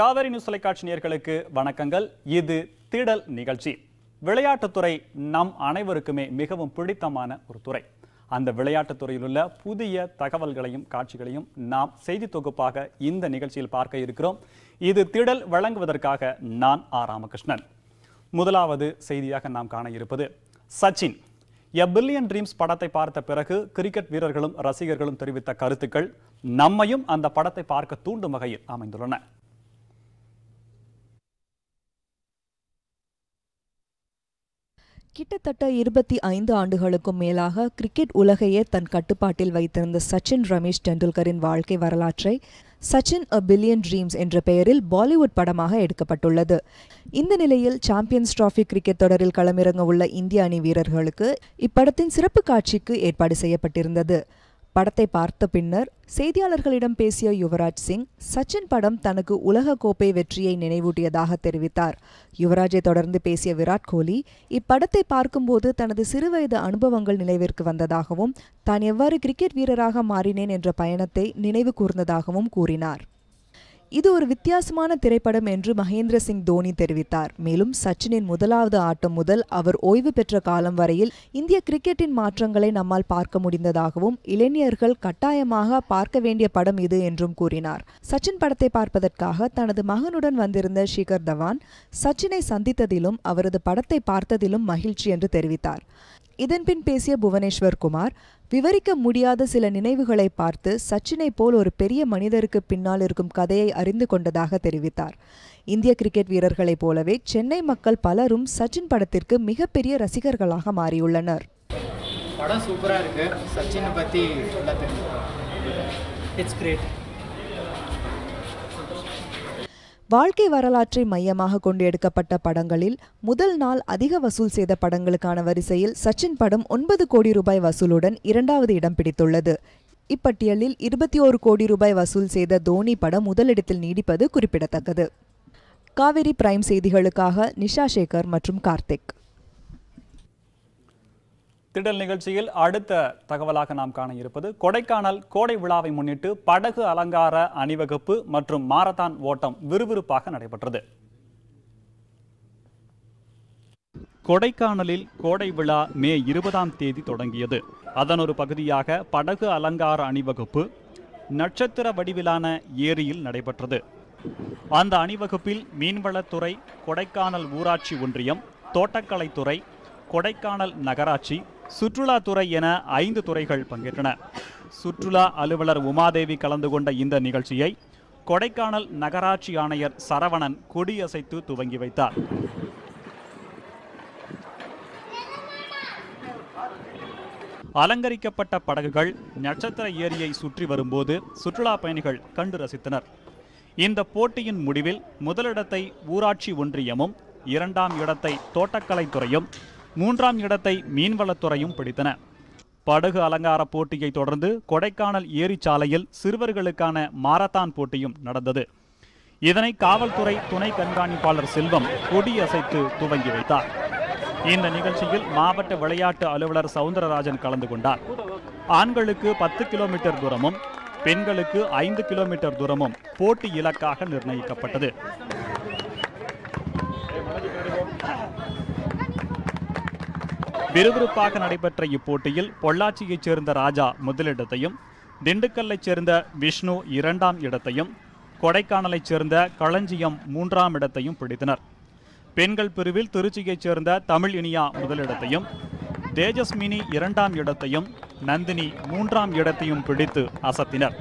Kaveri news தொலைக்காட்சி நேர்களுக்கு வணக்கங்கள். இது திடல் நிகழ்ச்சி. விளையாட்டுத்துறை நம் அனைவருக்குமே மிகவும் பிடித்தமான ஒரு துறை. அந்த விளையாட்டுத்துறையில் உள்ள புதிய தகவல்களையும் காட்சிகளையும் நாம் செய்தி தொகுப்பாக இந்த நிகழ்ச்சியில் பார்க்க இருக்கிறோம். இது திடல் வழங்குவதற்காக நான் ஆ. ராமகிருஷ்ணன். முதலாவது செய்தியாக நாம் காண இருப்பது சச்சின். எ பில்லியன் ட்ரீம்ஸ் படத்தை பார்த்த பிறகு கிரிக்கெட் வீரர்களும் ரசிகர்களும் தெரிவித்த கருத்துக்கள் நம்மையும் அந்த படத்தை பார்க்க தூண்டும் வகையில் அமைந்துள்ளன. கிட்டத்தட்ட இருபத்தி ஐந்து ஆண்டுகளுக்கும் மேலாக கிரிக்கெட் உலகையே தன் கட்டுப்பாட்டில் வைத்திருந்த சச்சின் ரமேஷ் டெண்டுல்கரின் வாழ்க்கை வரலாற்றை சச்சின் அ பில்லியன் ட்ரீம்ஸ் என்ற பெயரில் பாலிவுட் படமாக எடுக்கப்பட்டுள்ளது. இந்த நிலையில் சாம்பியன்ஸ் டிராஃபி கிரிக்கெட் தொடரில் களமிறங்க உள்ள இந்திய அணி வீரர்களுக்கு இப்படத்தின் சிறப்பு காட்சிக்கு ஏற்பாடு செய்யப்பட்டிருந்தது. படத்தை பார்த்த பின்னர் செய்தியாளர்களிடம் பேசிய யுவராஜ் சிங் சச்சின் படம் தனக்கு உலக கோப்பை வெற்றியை நினைவூட்டியதாக தெரிவித்தார். யுவராஜை தொடர்ந்து பேசிய விராட் கோலி இப்படத்தை பார்க்கும்போது தனது சிறுவயது அனுபவங்கள் நினைவிற்கு வந்ததாகவும் தான் எவ்வாறு கிரிக்கெட் வீரராக மாறினேன் என்ற பயணத்தை நினைவு கூர்ந்ததாகவும் கூறினார். இது ஒரு வித்தியாசமான திரைப்படம் என்று மகேந்திர சிங் தோனி தெரிவித்தார். மேலும் சச்சினின் முதலாவது ஆட்டம் முதல் அவர் ஓய்வு பெற்ற காலம் வரையில் இந்திய கிரிக்கெட்டின் மாற்றங்களை நம்மால் பார்க்க முடிந்ததாகவும் இளைஞர்கள் கட்டாயமாக பார்க்க வேண்டிய படம் இது என்றும் கூறினார். சச்சின் படத்தை பார்ப்பதற்காக தனது மகனுடன் வந்திருந்த ஷிகர் தவான் சச்சினை சந்தித்ததிலும் அவரது படத்தை பார்த்ததிலும் மகிழ்ச்சி என்று தெரிவித்தார். இதன்பின் பேசிய புவனேஸ்வர் குமார் விவரிக்க முடியாத சில நினைவுகளை பார்த்து சச்சினை போல் ஒரு பெரிய மனிதருக்கு பின்னால் இருக்கும் கதையை அறிந்து கொண்டதாக தெரிவித்தார். இந்திய கிரிக்கெட் வீரர்களைப் போலவே சென்னை மக்கள் பலரும் சச்சின் படத்திற்கு மிகப்பெரிய ரசிகர்களாக மாறியுள்ளனர். படம் சூப்பராக இருக்கு. சச்சினை பற்றி நல்லா It's great. வாழ்க்கை வரலாற்றை மையமாக கொண்டு எடுக்கப்பட்ட படங்களில் முதல் நாள் அதிக வசூல் செய்த படங்களுக்கான வரிசையில் சச்சின் படம் ஒன்பது கோடி ரூபாய் வசூலுடன் இரண்டாவது இடம் பிடித்துள்ளது. இப்பட்டியலில் இருபத்தி ஓரு கோடி ரூபாய் வசூல் செய்த தோனி படம் முதலிடத்தில் நீடிப்பது குறிப்பிடத்தக்கது. காவிரி பிரைம் செய்திகளுக்காக நிஷா சேகர் மற்றும் கார்த்திக். திடல் நிகழ்ச்சியில் அடுத்த தகவலாக நாம் காண இருப்பது கொடைக்கானல் கோடை விழாவை முன்னிட்டு படகு அலங்கார அணிவகுப்பு மற்றும் மாரத்தான் ஓட்டம் விறுவிறுப்பாக நடைபெற்றது. கொடைக்கானலில் கோடை விழா மே இருபதாம் தேதி தொடங்கியது. அதன் ஒரு பகுதியாக படகு அலங்கார அணிவகுப்பு நட்சத்திர வடிவிலான ஏரியில் நடைபெற்றது. அந்த அணிவகுப்பில் மீன்வளத்துறை கொடைக்கானல் ஊராட்சி ஒன்றியம் தோட்டக்கலைத்துறை கொடைக்கானல் நகராட்சி சுற்றுலாத்துறை என ஐந்து துறைகள் பங்கேற்றன. சுற்றுலா அலுவலர் உமாதேவி கலந்து கொண்ட இந்த நிகழ்ச்சியை கொடைக்கானல் நகராட்சி ஆணையர் சரவணன் கொடியசைத்து துவங்கி வைத்தார். அலங்கரிக்கப்பட்ட படகுகள் நட்சத்திர ஏரியை சுற்றி வரும்போது சுற்றுலா பயணிகள் கண்டு ரசித்தனர். இந்த போட்டியின் முடிவில் முதலிடத்தை ஊராட்சி ஒன்றியமும் இரண்டாம் இடத்தை தோட்டக்கலைத்துறையும் மூன்றாம் இடத்தை மீன்வளத்துறையும் பிடித்தன. படகு அலங்கார போட்டியை தொடர்ந்து கொடைக்கானல் ஏரிச்சாலையில் சிறுவர்களுக்கான மாரத்தான் போட்டியும் நடந்தது. இதனை காவல்துறை துணை கண்காணிப்பாளர் செல்வம் கொடியசைத்து துவங்கி வைத்தார். இந்த நிகழ்ச்சியில் மாவட்ட விளையாட்டு அலுவலர் சவுந்தரராஜன் கலந்து கொண்டார். ஆண்களுக்கு பத்து கிலோமீட்டர் தூரமும் பெண்களுக்கு ஐந்து கிலோமீட்டர் தூரமும் போட்டி இலக்காக நிர்ணயிக்கப்பட்டது. விறுவிறுப்பாக நடைபெற்ற இப்போட்டியில் பொள்ளாச்சியைச் சேர்ந்த ராஜா முதலிடத்தையும் திண்டுக்கல்லைச் சேர்ந்த விஷ்ணு இரண்டாம் இடத்தையும் கொடைக்கானலைச் சேர்ந்த களஞ்சியம் மூன்றாம் இடத்தையும் பிடித்தனர். பெண்கள் பிரிவில் திருச்சியைச் சேர்ந்த தமிழ் இனியா முதலிடத்தையும் தேஜஸ்மினி இரண்டாம் இடத்தையும் நந்தினி மூன்றாம் இடத்தையும் பிடித்து அசத்தினர்.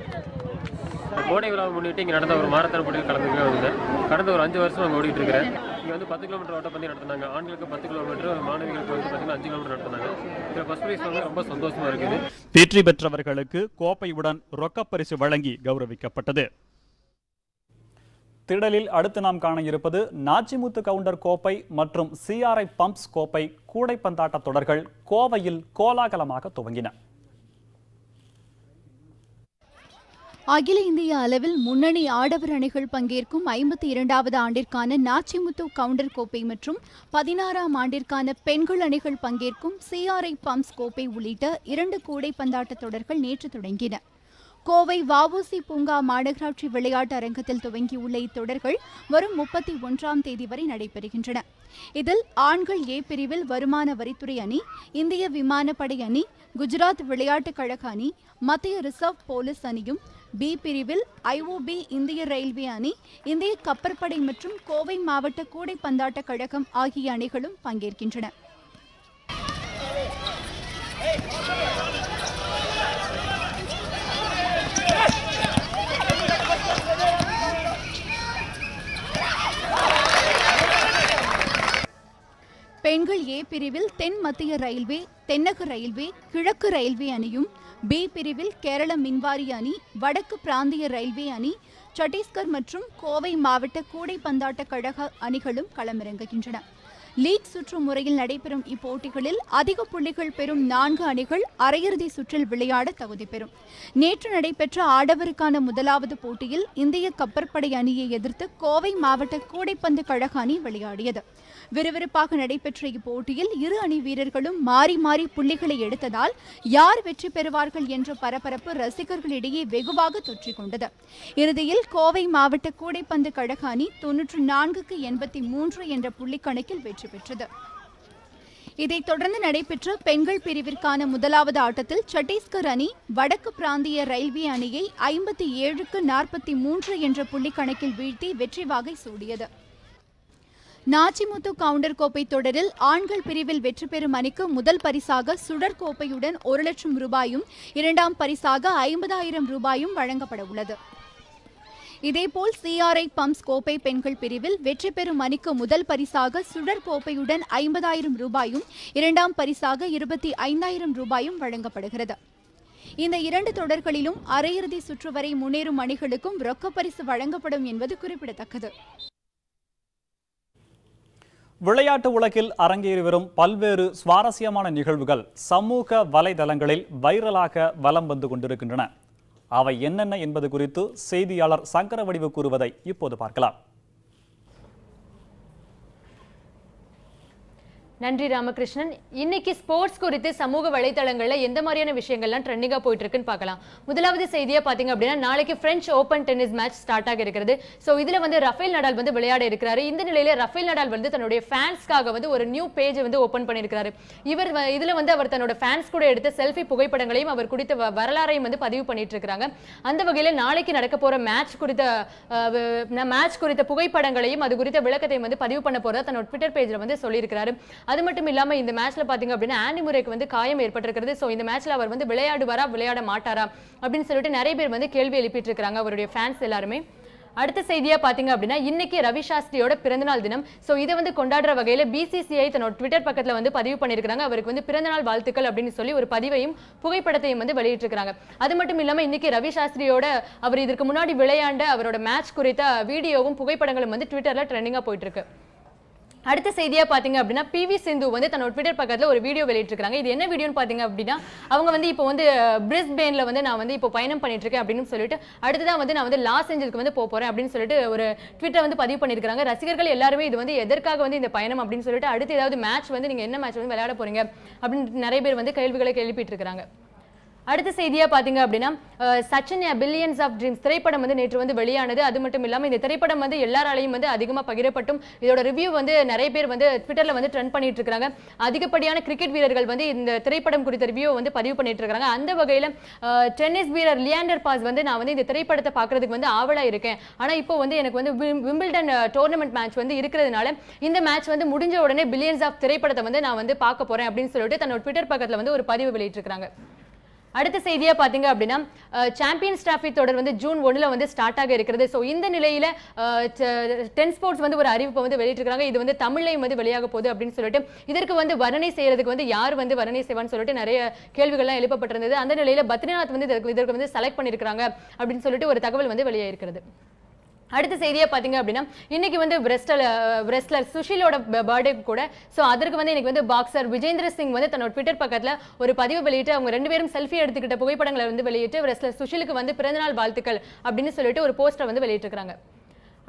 கோடை விழாவை முன்னிட்டு இங்கே நடந்த ஒரு மாரத்தான் போட்டியில் கலந்துக்க வந்தேன். கடந்த ஒரு அஞ்சு வருஷம் அங்கே ஓடிட்டு இருக்கிறேன். இங்கே வந்து பத்து கிலோமீட்டர் ஓட்டப்பந்தயம் நடத்தினாங்க. ஆண்களுக்கு பத்து கிலோமீட்டர் மாணவிகளுக்கு வந்து பார்த்தீங்கன்னா அஞ்சு கிலோமீட்டர் நடத்தினாங்க இதில் ஃபஸ்ட் ப்ரைஸ் வந்து ரொம்ப சந்தோஷமா இருக்குது. வெற்றி பெற்றவர்களுக்கு கோப்பையுடன் ரொக்கப்பரிசு வழங்கி கௌரவிக்கப்பட்டது. திடலில் அடுத்து நாம் காண இருப்பது நாச்சிமுத்து கவுண்டர் கோப்பை மற்றும் சிஆர்ஐ பம்ப்ஸ் கோப்பை கூடைப்பந்தாட்ட தொடர்கள் கோவையில் கோலாகலமாக துவங்கின. அகில இந்திய அளவில் முன்னணி ஆடவர் அணிகள் பங்கேற்கும் ஐம்பத்தி இரண்டாவது ஆண்டிற்கான நாச்சிமுத்து கவுண்டர் கோப்பை மற்றும் பதினாறாம் ஆண்டிற்கான பெண்கள் அணிகள் பங்கேற்கும் சிஆர்ஐ பம்ப்ஸ் கோப்பை உள்ளிட்ட இரண்டு கூடை பந்தாட்ட தொடர்கள் நேற்று தொடங்கின. கோவை வஉசி பூங்கா மாநகராட்சி விளையாட்டு அரங்கத்தில் துவங்கியுள்ள இத்தொடர்கள் வரும் முப்பத்தி ஒன்றாம் தேதி வரை நடைபெறுகின்றன. இதில் ஆண்கள் ஏ பிரிவில் வருமான வரித்துறை அணி இந்திய விமானப்படை அணி குஜராத் விளையாட்டுக் கழக அணி மத்திய ரிசர்வ் போலீஸ் அணியும் பி பிரிவில் ஐஓபி இந்திய ரயில்வே அணி இந்திய கப்பற்படை மற்றும் கோவை மாவட்ட கூடைப்பந்தாட்ட கழகம் ஆகிய அணிகளும் பங்கேற்கின்றன. பெண்கள் ஏ பிரிவில் தென் மத்திய ரயில்வே தென்னக ரயில்வே கிழக்கு ரயில்வே அணியும் பி பிரிவில் கேரள மின்வாரி அணி வடக்கு பிராந்திய ரயில்வே அணி சத்தீஸ்கர் மற்றும் கோவை மாவட்ட கூடைப்பந்தாட்ட கழக அணிகளும் களமிறங்குகின்றன. லீக் சுற்று முறையில் நடைபெறும் இப்போட்டிகளில் அதிக புள்ளிகள் பெறும் நான்கு அணிகள் அரையிறுதி சுற்றில் விளையாட தகுதி பெறும். நேற்று நடைபெற்ற ஆடவருக்கான முதலாவது போட்டியில் இந்திய கப்பற்படை அணியை எதிர்த்து கோவை மாவட்ட கூடைப்பந்து கழக அணி விளையாடியது. விறுவிறுப்பாக நடைபெற்ற இப்போட்டியில் இரு அணி வீரர்களும் மாறி மாறி புள்ளிகளை எடுத்ததால் யார் வெற்றி பெறுவார்கள் என்ற பரபரப்பு ரசிகர்களிடையே வெகுவாக தொற்றிக் கொண்டது. இறுதியில் கோவை மாவட்ட கூடைப்பந்து கழக அணி தொன்னூற்று நான்குக்கு எண்பத்தி மூன்று என்ற புள்ளி கணக்கில் வெற்றி பெற்றது. இதைத் தொடர்ந்து நடைபெற்ற பெண்கள் பிரிவிற்கான முதலாவது ஆட்டத்தில் சத்தீஸ்கர் அணி வடக்கு பிராந்திய ரயில்வே அணியை ஐம்பத்தி ஏழுக்கு நாற்பத்தி மூன்று என்ற புள்ளி கணக்கில் வீழ்த்தி வெற்றி வாகை சூடியது. நாச்சிமுத்து கவுண்டர் கோப்பை தொடரில் ஆண்கள் பிரிவில் வெற்றி பெறும் அணிக்கு முதல் பரிசாக சுடர் கோப்பையுடன் ஒரு லட்சம் ரூபாயும் இரண்டாம் பரிசாக ஐம்பதாயிரம் ரூபாயும் வழங்கப்பட உள்ளது. இதேபோல் சிஆர்ஐ பம்ப்ஸ் கோப்பை பெண்கள் பிரிவில் வெற்றி பெறும் அணிக்கு முதல் பரிசாக சுடர் கோப்பையுடன் ஐம்பதாயிரம் ரூபாயும் இரண்டாம் பரிசாக இருபத்தி ஐந்தாயிரம் ரூபாயும் வழங்கப்படுகிறது. இந்த இரண்டு தொடர்களிலும் அரையிறுதி சுற்று வரை முன்னேறும் அணிகளுக்கும் ரொக்க பரிசு வழங்கப்படும் என்பது குறிப்பிடத்தக்கது. விளையாட்டு உலகில் அரங்கேறி வரும் பல்வேறு சுவாரஸ்யமான நிகழ்வுகள் சமூக வலைதளங்களில் வைரலாக வலம் வந்து கொண்டிருக்கின்றன. அவை என்னென்ன என்பது குறித்து செய்தியாளர் சங்கரவடிவு கூறுவதை இப்போது பார்க்கலாம். நன்றி ராமகிருஷ்ணன். இன்னைக்கு ஸ்போர்ட்ஸ் குறித்து சமூக வலைதளங்கள்ல எந்த மாதிரியான விஷயங்கள்லாம் ட்ரெண்டிங்கா போயிட்டு இருக்குன்னு பார்க்கலாம். முதலாவது செய்தியா பாத்தீங்க அப்படின்னா நாளைக்கு French Open tennis match start ஆக இருக்கிறது. ஸோ இதுல வந்து ரஃபேல் நடால் வந்து விளையாட இருக்கிறாரு. இந்த நிலையில ரஃபேல் நடால் வந்து தன்னுடைய ஃபேன்ஸ்க்காக வந்து ஒரு நியூ பேஜ் வந்து ஓபன் பண்ணியிருக்காரு இவர் இதில் இதுல வந்து அவர் தன்னோட ஃபேன்ஸ் கூட எடுத்த செல்ஃபி புகைப்படங்களையும் அவர் குறித்த வரலாறையும் வந்து பதிவு பண்ணிட்டு இருக்கிறாங்க அந்த வகையில நாளைக்கு நடக்க போற மேட்ச் குறித்த மேட்ச் குறித்த புகைப்படங்களையும் அது குறித்த விளக்கத்தையும் வந்து பதிவு பண்ண போறதா தன்னோட ட்விட்டர் பேஜ்ல வந்து சொல்லியிருக்கிறாரு. அது மட்டும் இல்லாம இந்த மேட்ச்ல பாத்தீங்க அப்படின்னா ஆண்டி முறைக்கு வந்து காயம் ஏற்பட்டிருக்கிறது. சோ இந்த மேட்ச்ல அவர் வந்து விளையாடுவாரா விளையாட மாட்டாரா அப்படின்னு சொல்லிட்டு நிறைய பேர் வந்து கேள்வி எழுப்பிட்டு இருக்காங்க அவருடைய ஃபேன்ஸ் எல்லாருமே. அடுத்த செய்தியா பாத்தீங்க அப்படின்னா இன்னைக்கு ரவி சாஸ்திரியோட பிறந்தநாள் தினம். சோ இதை வந்து கொண்டாடுற வகையில பிசிசிஐ தன்னோட ட்விட்டர் பக்கத்துல வந்து பதிவு பண்ணியிருக்காங்க அவருக்கு வந்து பிறந்தநாள் வாழ்த்துக்கள் அப்படின்னு சொல்லி ஒரு பதிவையும் புகைப்படத்தையும் வந்து வெளியிட்டிருக்காங்க அது மட்டும் இல்லாம இன்னைக்கு ரவி சாஸ்திரியோட அவர் இதற்கு முன்னாடி விளையாண்ட அவரோட மேட்ச் குறித்த வீடியோவும் புகைப்படங்களும் வந்து ட்விட்டர்ல ட்ரெண்டிங்கா போயிட்டு இருக்கு அடுத்த செய்தியாக பார்த்தீங்க அப்படின்னா பிவி சிந்து வந்து தன்னோட ட்விட்டர் பக்கத்தில் ஒரு வீடியோ வெளியிட்டிருக்காங்க இது என்ன வீடியோன்னு பார்த்தீங்க அப்படின்னா அவங்க வந்து இப்போ வந்து பிரிஸ்பெயினில் வந்து நான் வந்து இப்போ பயணம் பண்ணிட்டு இருக்கேன் அப்படின்னு சொல்லிட்டு அடுத்ததான் வந்து நான் வந்து லாஸ் ஏஞ்சலுக்கு வந்து போக போகிறேன் அப்படின்னு சொல்லிட்டு ஒரு ட்விட்டர் வந்து பதிவு பண்ணியிருக்காங்க ரசிகர்கள் எல்லாருமே இது வந்து எதற்காக வந்து இந்த பயணம் அப்படின்னு சொல்லிட்டு அடுத்து ஏதாவது மேட்ச் வந்து நீங்கள் என்ன மேட்ச் வந்து விளையாட போறீங்க அப்படின்னு நிறைய பேர் வந்து கேள்விகளை எழுப்பிட்டு இருக்காங்க அடுத்த செய்தியா பாத்தீங்க அப்படின்னா சச்சின் பில்லியன்ஸ் ஆஃப் ட்ரீம்ஸ் திரைப்படம் வந்து நேற்று வந்து வெளியானது. அது மட்டும் இல்லாம இந்த திரைப்படம் வந்து எல்லாராலையும் வந்து அதிகமா பகிரப்பட்டும். இதோட ரிவ்யூ வந்து நிறைய பேர் வந்து ட்விட்டர்ல வந்து ட்ரெண்ட் பண்ணிட்டு இருக்காங்க. அதிகப்படியான கிரிக்கெட் வீரர்கள் வந்து இந்த திரைப்படம் குறித்த ரிவ்யூ வந்து பதிவு பண்ணிட்டு இருக்காங்க. அந்த வகையில டென்னிஸ் வீரர் லியாண்டர் பாஸ் வந்து நான் வந்து இந்த திரைப்படத்தை பார்க்கறதுக்கு வந்து ஆவலா இருக்கேன். ஆனா இப்போ வந்து எனக்கு வந்து விம்பிள்டன் டோர்னமெண்ட் மேட்ச் வந்து இருக்கிறதுனால இந்த மேட்ச் வந்து முடிஞ்ச உடனே பில்லியன்ஸ் ஆஃப் திரைப்படத்தை வந்து நான் வந்து பார்க்க போறேன் அப்படின்னு சொல்லிட்டு தன்னோட ட்விட்டர் பக்கத்துல வந்து ஒரு பதிவு வெளியிட்டிருக்காங்க அடுத்த செய்தியா பாத்தீங்க அப்படின்னா சாம்பியன்ஸ் டிராஃபி தொடர் வந்து ஜூன் ஒன்றில் வந்து ஸ்டார்ட் ஆக இருக்கிறது. ஸோ இந்த நிலையில டென் ஸ்போர்ட்ஸ் வந்து ஒரு அறிவிப்பை வந்து வெளியிட்டிருக்காங்க. இது வந்து தமிழ்லையும் வந்து வெளியாக போகுது அப்படின்னு சொல்லிட்டு இதற்கு வந்து வர்ணனை செய்யறதுக்கு வந்து யார் வந்து வர்ணனை செய்வான்னு சொல்லிட்டு நிறைய கேள்விகள்லாம் எழுப்பப்பட்டிருந்தது. அந்த நிலையில பத்ரிநாத் வந்து இதற்கு இதற்கு வந்து செலக்ட் பண்ணியிருக்காங்க அப்படின்னு சொல்லிட்டு ஒரு தகவல் வந்து வெளியாயிருக்கிறது. அடுத்த செய்தியாக பார்த்தீங்க அப்படின்னா இன்னைக்கு வந்து பிரெஸ்டல் பிரெஸ்லர் சுஷிலோட பர்த்டே கூட. ஸோ அதற்கு வந்து இன்னைக்கு வந்து பாக்ஸர் விஜேந்திர சிங் வந்து தன்னோட ட்விட்டர் பக்கத்தில் ஒரு பதிவு வெளியிட்டு அவங்க ரெண்டு பேரும் செல்ஃபி எடுத்துக்கிட்ட புகைப்படங்களை வந்து வெளியிட்டு பிரெஸ்லர் சுஷிலுக்கு வந்து பிறந்தநாள் வாழ்த்துக்கள் அப்படின்னு சொல்லிட்டு ஒரு போஸ்டர் வந்து வெளியிட்டிருக்காங்க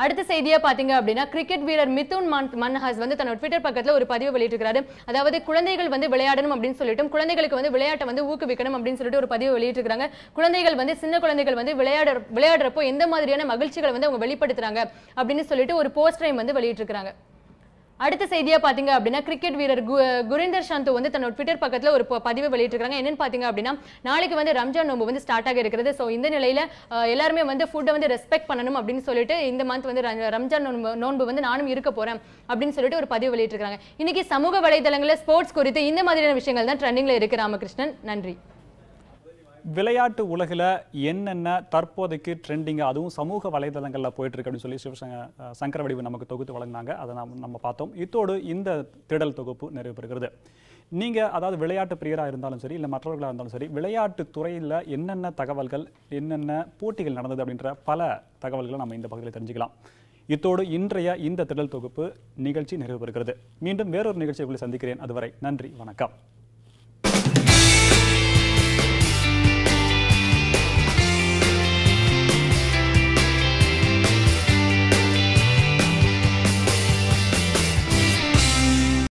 அடுத்த செய்தியா பாத்தீங்க அப்படின்னா கிரிக்கெட் வீரர் மிதுன் மன்- மன்ஹாஸ் வந்து தன்னோட ட்விட்டர் பக்கத்துல ஒரு பதிவு வெளியிட்டிருக்காரு அதாவது குழந்தைகள் வந்து விளையாடணும் அப்படின்னு சொல்லிட்டு குழந்தைகளுக்கு வந்து விளையாட்டை வந்து ஊக்குவிக்கணும் அப்படின்னு சொல்லிட்டு ஒரு பதிவு வெளியிட்டிருக்காங்க குழந்தைகள் வந்து சின்ன குழந்தைகள் வந்து விளையாட விளையாடுறப்போ எந்த மாதிரியான மகிழ்ச்சிகளை வந்து அவங்க வெளிப்படுத்துறாங்க அப்படின்னு சொல்லிட்டு ஒரு போஸ்டரையும் வந்து வெளியிட்டிருக்காங்க அடுத்த செய்தியா பாத்தீங்க அப்படின்னா கிரிக்கெட் வீரர் கு- குரிந்தர் சாந்து வந்து தன்னோட ட்விட்டர் பக்கத்துல ஒரு ப- பதிவு வெளியிட்டிருக்காங்க. என்னன்னு பாத்தீங்க அப்படின்னா நாளைக்கு வந்து ரம்ஜான் நோன்பு வந்து ஸ்டார்ட் ஆக இருக்கிறது. ஸோ இந்த நிலையில எல்லாருமே வந்து ஃபுட்டை வந்து ரெஸ்பெக்ட் பண்ணணும் அப்படின்னு சொல்லிட்டு இந்த மந்த் வந்து ரம்ஜான் நோன்பு நோன்பு வந்து நானும் இருக்க போறேன் அப்படின்னு சொல்லிட்டு ஒரு பதிவு வெளியிட்டிருக்காங்க. இன்னைக்கு சமூக வலைதளங்களில் ஸ்போர்ட்ஸ் குறித்து இந்த மாதிரியான விஷயங்கள் தான் ட்ரெண்டிங்ல இருக்கு. ராமகிருஷ்ணன் நன்றி. விளையாட்டு உலகில் என்னென்ன தற்போதைக்கு ட்ரெண்டிங்காக அதுவும் சமூக வலைதளங்களில் போயிட்டு இருக்கு அப்படின்னு சொல்லி சிவசங்க சங்கர வடிவு நமக்கு தொகுத்து வழங்கினாங்க. அதை நாம் நம்ம பார்த்தோம். இத்தோடு இந்த திடல் தொகுப்பு நிறைவு பெறுகிறது. நீங்கள் அதாவது விளையாட்டு பிரியராக இருந்தாலும் சரி இல்லை மற்றவர்களாக இருந்தாலும் சரி விளையாட்டு துறையில் என்னென்ன தகவல்கள் என்னென்ன போட்டிகள் நடந்தது அப்படின்ற பல தகவல்களை நம்ம இந்த பகுதியில் தெரிஞ்சுக்கலாம். இத்தோடு இன்றைய இந்த திடல் தொகுப்பு நிகழ்ச்சி நிறைவு பெறுகிறது. மீண்டும் வேறொரு நிகழ்ச்சியை உங்களை சந்திக்கிறேன். அதுவரை நன்றி வணக்கம்.